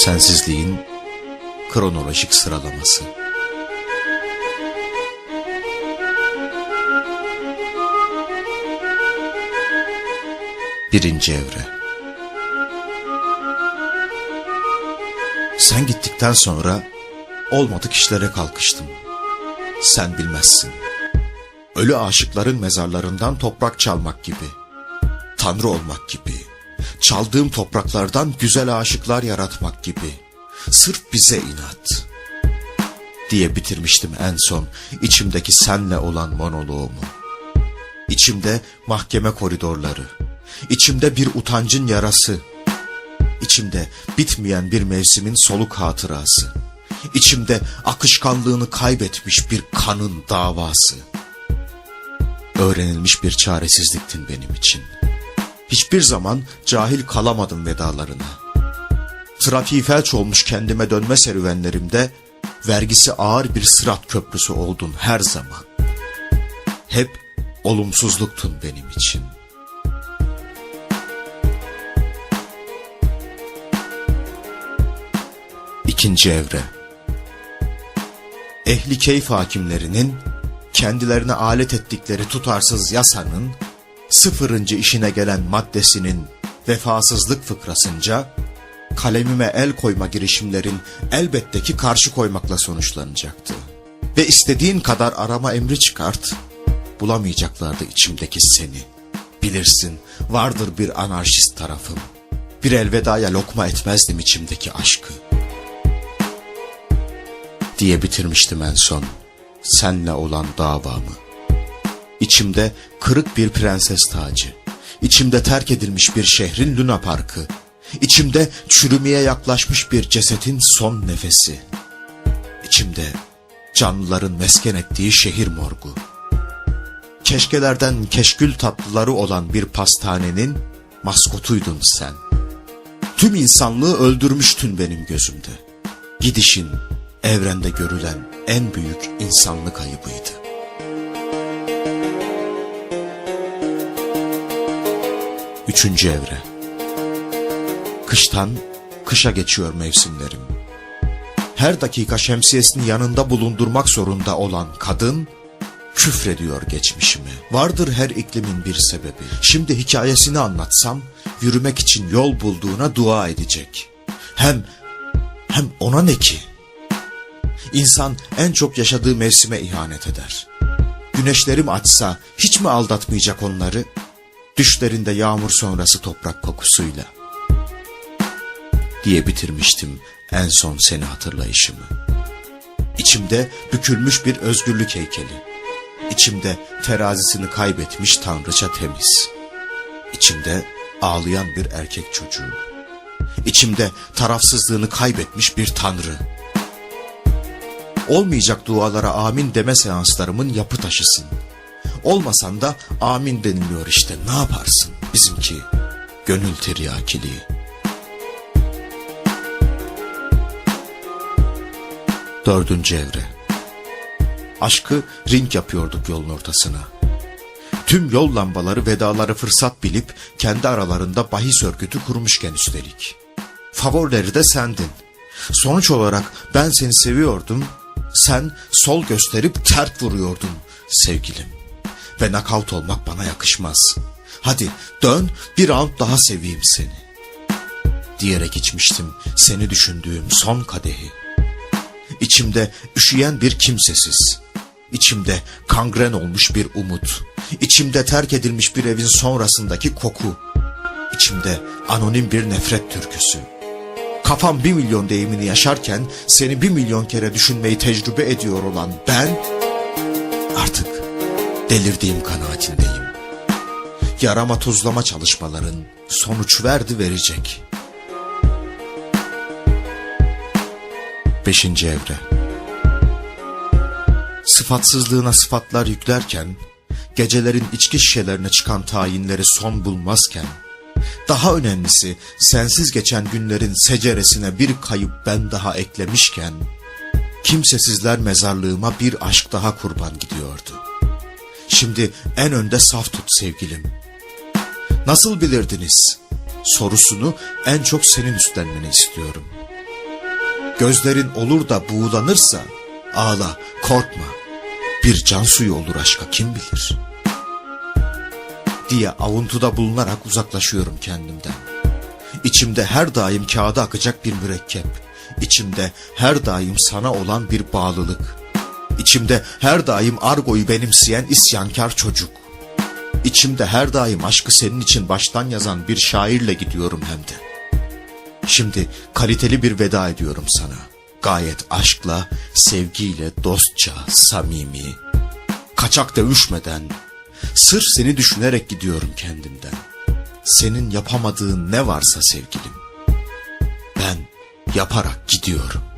Sensizliğin kronolojik sıralaması. Birinci evre. Sen gittikten sonra olmadık işlere kalkıştım. Sen bilmezsin. Ölü aşıkların mezarlarından toprak çalmak gibi. Tanrı olmak gibi. Çaldığım topraklardan güzel aşıklar yaratmak gibi. Sırf bize inat. Diye bitirmiştim en son içimdeki senle olan monoloğumu. İçimde mahkeme koridorları. İçimde bir utancın yarası. İçimde bitmeyen bir mevsimin soluk hatırası. İçimde akışkanlığını kaybetmiş bir kanın davası. Öğrenilmiş bir çaresizliktin benim için. Hiçbir zaman cahil kalamadım vedalarına. Trafiği felç olmuş kendime dönme serüvenlerimde vergisi ağır bir sırat köprüsü oldun her zaman. Hep olumsuzluktun benim için. İkinci evre Ehli keyif hakimlerinin kendilerine alet ettikleri tutarsız yasanın sıfırıncı işine gelen maddesinin vefasızlık fıkrasınca kalemime el koyma girişimlerin elbette ki karşı koymakla sonuçlanacaktı. Ve istediğin kadar arama emri çıkart, bulamayacaklardı içimdeki seni. Bilirsin vardır bir anarşist tarafım. Bir elvedaya lokma etmezdim içimdeki aşkı. Diye bitirmiştim en son senle olan davamı. İçimde kırık bir prenses tacı. İçimde terk edilmiş bir şehrin luna parkı. İçimde çürümeye yaklaşmış bir cesetin son nefesi. İçimde canlıların mesken ettiği şehir morgu. Keşkelerden keşkül tatlıları olan bir pastanenin maskotuydun sen. Tüm insanlığı öldürmüştün benim gözümde. Gidişin evrende görülen en büyük insanlık ayıbıydı. Üçüncü evre. Kıştan kışa geçiyor mevsimlerim. Her dakika şemsiyesini yanında bulundurmak zorunda olan kadın küfrediyor geçmişimi. Vardır her iklimin bir sebebi. Şimdi hikayesini anlatsam yürümek için yol bulduğuna dua edecek. Hem hem ona ne ki? İnsan en çok yaşadığı mevsime ihanet eder. Güneşlerim açsa hiç mi aldatmayacak onları? Düşlerinde yağmur sonrası toprak kokusuyla. Diye bitirmiştim en son seni hatırlayışımı. İçimde bükülmüş bir özgürlük heykeli. İçimde terazisini kaybetmiş tanrıça temiz. İçimde ağlayan bir erkek çocuğu. İçimde tarafsızlığını kaybetmiş bir tanrı. Olmayacak dualara amin deme seanslarımın yapı taşısın. Olmasan da amin deniliyor işte ne yaparsın bizimki gönül tiryakiliği. Dördüncü evre. Aşkı ring yapıyorduk yolun ortasına. Tüm yol lambaları vedaları fırsat bilip kendi aralarında bahis örgütü kurmuşken üstelik. Favorileri de sendin. Sonuç olarak ben seni seviyordum, sen sol gösterip tert vuruyordun sevgilim. Ve nakavt olmak bana yakışmaz. Hadi dön bir round daha seveyim seni. Diyerek içmiştim seni düşündüğüm son kadehi. İçimde üşüyen bir kimsesiz. İçimde kangren olmuş bir umut. İçimde terk edilmiş bir evin sonrasındaki koku. İçimde anonim bir nefret türküsü. Kafam bir milyon deyimini yaşarken seni bir milyon kere düşünmeyi tecrübe ediyor olan ben artık delirdiğim kanaatindeyim. Yarama tuzlama çalışmaların sonuç verdi verecek. Beşinci evre Sıfatsızlığına sıfatlar yüklerken, gecelerin içki şişelerine çıkan tayinleri son bulmazken, daha önemlisi sensiz geçen günlerin seceresine bir kayıp ben daha eklemişken, kimsesizler mezarlığıma bir aşk daha kurban gidiyordu. Şimdi en önde saf tut sevgilim. Nasıl bilirdiniz? Sorusunu en çok senin üstlenmeni istiyorum. Gözlerin olur da buğulanırsa ağla, korkma. Bir can suyu olur aşka kim bilir. Diye avuntuda bulunarak uzaklaşıyorum kendimden. İçimde her daim kağıda akacak bir mürekkep. İçimde her daim sana olan bir bağlılık. İçimde her daim argoyu benimseyen isyankar çocuk. İçimde her daim aşkı senin için baştan yazan bir şairle gidiyorum hem de. Şimdi kaliteli bir veda ediyorum sana. Gayet aşkla, sevgiyle, dostça, samimi. Kaçak dövüşmeden, sırf seni düşünerek gidiyorum kendimden. Senin yapamadığın ne varsa sevgilim. Ben yaparak gidiyorum.